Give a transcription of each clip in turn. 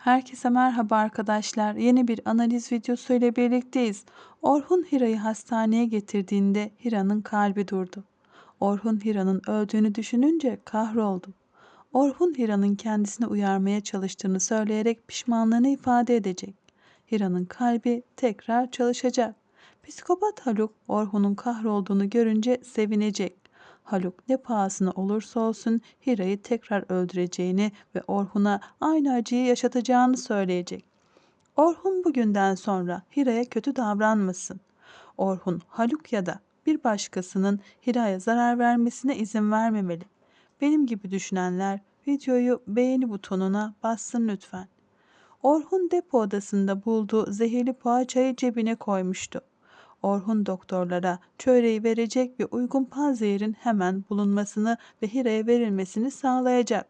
Herkese merhaba arkadaşlar. Yeni bir analiz videosu ile birlikteyiz. Orhun Hira'yı hastaneye getirdiğinde Hira'nın kalbi durdu. Orhun Hira'nın öldüğünü düşününce kahroldu. Orhun Hira'nın kendisini uyarmaya çalıştığını söyleyerek pişmanlığını ifade edecek. Hira'nın kalbi tekrar çalışacak. Psikopat Haluk Orhun'un kahrolduğunu görünce sevinecek. Haluk ne pahasına olursa olsun Hira'yı tekrar öldüreceğini ve Orhun'a aynı acıyı yaşatacağını söyleyecek. Orhun bugünden sonra Hira'ya kötü davranmasın. Orhun, Haluk ya da bir başkasının Hira'ya zarar vermesine izin vermemeli. Benim gibi düşünenler videoyu beğeni butonuna bassın lütfen. Orhun depo odasında bulduğu zehirli poğaçayı cebine koymuştu. Orhun doktorlara çöreği verecek ve uygun panzehirin hemen bulunmasını ve Hira'ya verilmesini sağlayacak.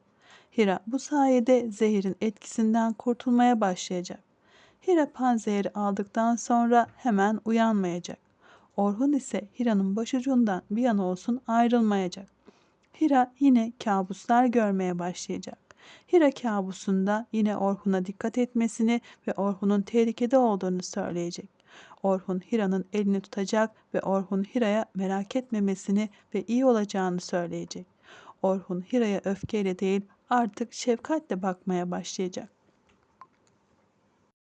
Hira bu sayede zehirin etkisinden kurtulmaya başlayacak. Hira panzehiri aldıktan sonra hemen uyanmayacak. Orhun ise Hira'nın başucundan bir an olsun ayrılmayacak. Hira yine kabuslar görmeye başlayacak. Hira kabusunda yine Orhun'a dikkat etmesini ve Orhun'un tehlikede olduğunu söyleyecek. Orhun Hira'nın elini tutacak ve Orhun Hira'ya merak etmemesini ve iyi olacağını söyleyecek. Orhun Hira'ya öfkeyle değil artık şefkatle bakmaya başlayacak.